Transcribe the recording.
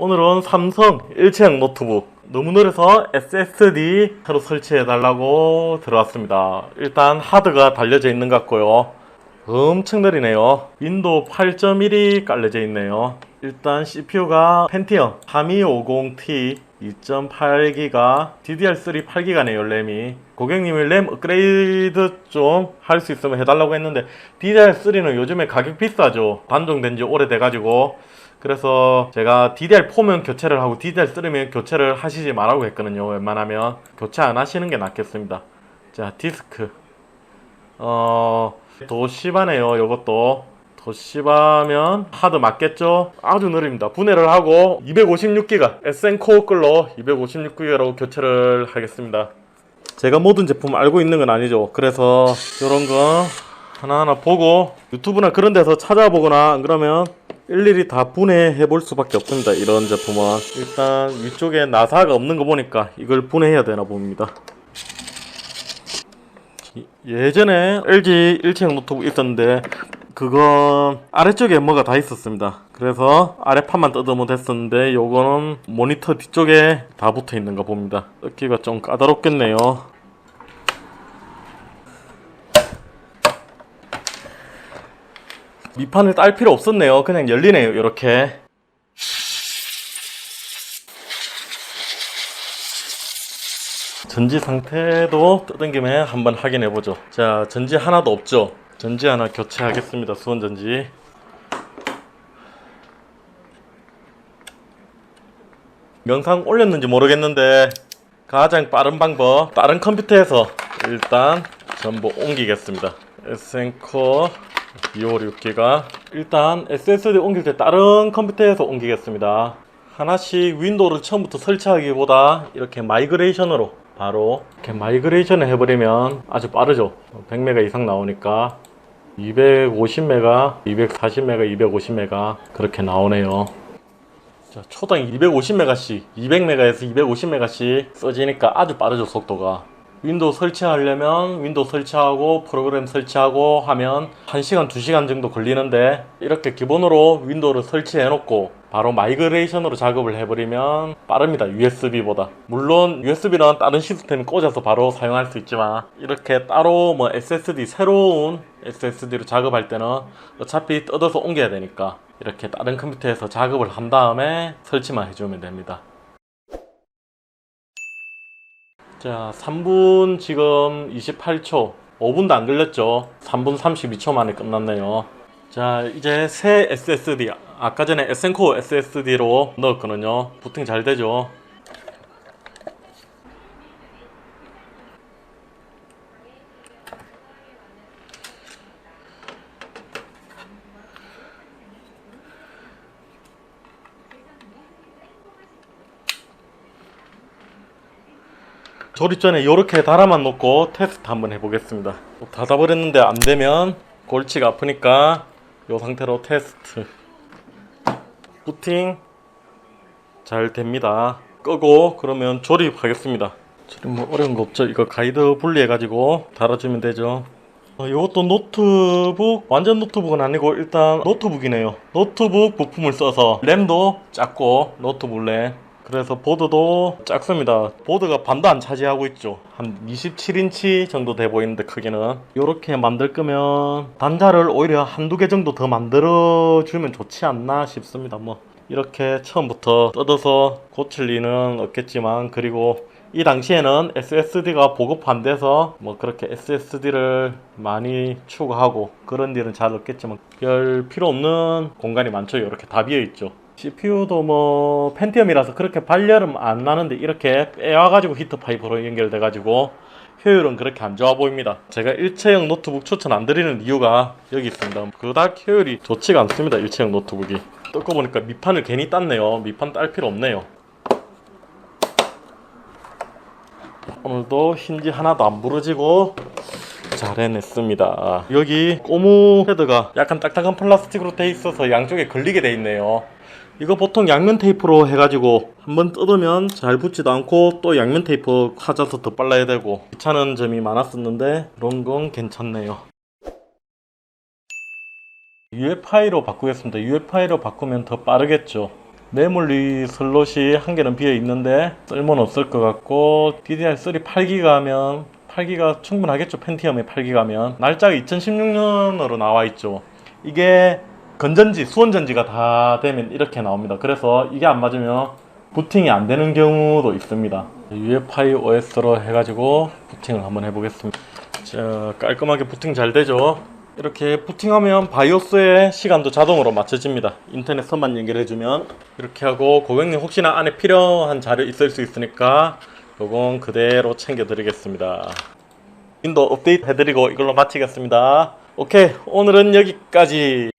오늘은 삼성 일체형 노트북 너무 느려서 SSD 새로 설치해 달라고 들어왔습니다. 일단 하드가 달려져 있는 것 같고요. 엄청 느리네요. 윈도우 8.1이 깔려져 있네요. 일단 CPU가 펜티엄 3250T 2.8기가 DDR3 8기가네요 램이 고객님이 램 업그레이드 좀 할 수 있으면 해달라고 했는데 DDR3는 요즘에 가격 비싸죠 단종된 지 오래돼가지고 그래서 제가 DDR4면 교체를 하고 DDR3면 교체를 하시지 말라고 했거든요. 웬만하면 교체 안 하시는 게 낫겠습니다. 자 디스크. 어 도시바네요 요것도. 도시바면 하드 맞겠죠? 아주 느립니다. 분해를 하고 256기가 SN코어 걸로 256기가로 교체를 하겠습니다. 제가 모든 제품 알고 있는 건 아니죠. 그래서 이런 거 하나하나 보고 유튜브나 그런 데서 찾아보거나 안 그러면 일일이 다 분해해 볼 수밖에 없습니다 이런 제품은 일단 위쪽에 나사가 없는 거 보니까 이걸 분해해야 되나 봅니다 예전에 LG 일체형 노트북 있었는데 그건 아래쪽에 뭐가 다 있었습니다. 그래서 아래판만 뜯으면 됐었는데 요거는 모니터 뒤쪽에 다 붙어 있는 거 봅니다. 뜯기가 좀 까다롭겠네요. 밑판을 딸 필요 없었네요. 그냥 열리네요. 이렇게. 전지 상태도 뜯은 김에 한번 확인해 보죠. 자, 전지 하나도 없죠. 전지 하나 교체하겠습니다. 수원 전지. 영상 올렸는지 모르겠는데 가장 빠른 방법 다른 컴퓨터에서 일단 전부 옮기겠습니다. SN코 어 256기가 일단 SSD 옮길 때 다른 컴퓨터에서 옮기겠습니다. 하나씩 윈도우를 처음부터 설치하기보다 이렇게 마이그레이션으로 바로 이렇게 마이그레이션을 해버리면 아주 빠르죠. 100메가 이상 나오니까 250메가 240메가 250메가 그렇게 나오네요. 자, 초당 250메가씩 200메가에서 250메가씩 써지니까 아주 빠르죠 속도가 윈도우 설치하려면 윈도우 설치하고 프로그램 설치하고 하면 1시간 2시간 정도 걸리는데 이렇게 기본으로 윈도우를 설치해 놓고 바로 마이그레이션으로 작업을 해버리면 빠릅니다 USB보다. 물론 USB는 다른 시스템에 꽂아서 바로 사용할 수 있지만 이렇게 따로 뭐 SSD 새로운 SSD로 작업할 때는 어차피 뜯어서 옮겨야 되니까 이렇게 다른 컴퓨터에서 작업을 한 다음에 설치만 해주면 됩니다 자 3분 지금 28초. 5분도 안 걸렸죠? 3분 32초 만에 끝났네요. 자 이제 새 SSD 아까 전에 SN코어 SSD로 넣었거든요. 부팅 잘 되죠 조립 전에 이렇게 달아만 놓고 테스트 한번 해보겠습니다. 닫아버렸는데 안되면 골치가 아프니까 이 상태로 테스트. 부팅. 잘 됩니다. 끄고 그러면 조립하겠습니다. 조립 뭐 어려운 거 없죠? 이거 가이드 분리해 가지고 달아주면 되죠. 어, 이것도 노트북. 완전 노트북은 아니고 일단 노트북이네요. 노트북 부품을 써서 램도 작고 노트북 램 그래서 보드도 작습니다. 보드가 반도 안 차지하고 있죠. 한 27인치 정도 돼 보이는데 크기는. 이렇게 만들 거면 단자를 오히려 한두 개 정도 더 만들어 주면 좋지 않나 싶습니다. 뭐 이렇게 처음부터 뜯어서 고칠 리는 없겠지만 그리고 이 당시에는 SSD가 보급 안 돼서 뭐 그렇게 SSD를 많이 추가하고 그런 일은 잘 없겠지만 별 필요 없는 공간이 많죠. 이렇게 다 비어 있죠 CPU도 뭐 펜티엄이라서 그렇게 발열은 안 나는데 이렇게 빼와가지고 히트 파이프로 연결돼 가지고 효율은 그렇게 안 좋아 보입니다. 제가 일체형 노트북 추천 안 드리는 이유가 여기 있습니다. 그닥 효율이 좋지가 않습니다. 일체형 노트북이. 뜯고 보니까 밑판을 괜히 땄네요. 밑판 딸 필요 없네요. 오늘도 힌지 하나도 안 부러지고 잘 해냈습니다. 여기 고무 헤드가 약간 딱딱한 플라스틱으로 돼 있어서 양쪽에 걸리게 돼 있네요. 이거 보통 양면 테이프로 해가지고 한번 뜯으면 잘 붙지도 않고 또 양면 테이프 찾아서 더 빨라야 되고 귀찮은 점이 많았었는데 그런 건 괜찮네요. UFI로 바꾸겠습니다. UFI로 바꾸면 더 빠르겠죠. 메모리 슬롯이 한 개는 비어 있는데 쓸모는 없을 것 같고 DDR3 8기가 하면 8기가 충분하겠죠. 펜티엄에 8기가 하면. 날짜가 2016년으로 나와 있죠. 이게 건전지 수원전지가 다 되면 이렇게 나옵니다. 그래서 이게 안 맞으면 부팅이 안 되는 경우도 있습니다. UEFI OS로 해가지고 부팅을 한번 해보겠습니다. 자 깔끔하게 부팅 잘 되죠? 이렇게 부팅하면 바이오스의 시간도 자동으로 맞춰집니다. 인터넷 선만 연결해주면. 이렇게 하고 고객님 혹시나 안에 필요한 자료 있을 수 있으니까 요건 그대로 챙겨 드리겠습니다. 윈도우 업데이트 해드리고 이걸로 마치겠습니다. 오케이 오늘은 여기까지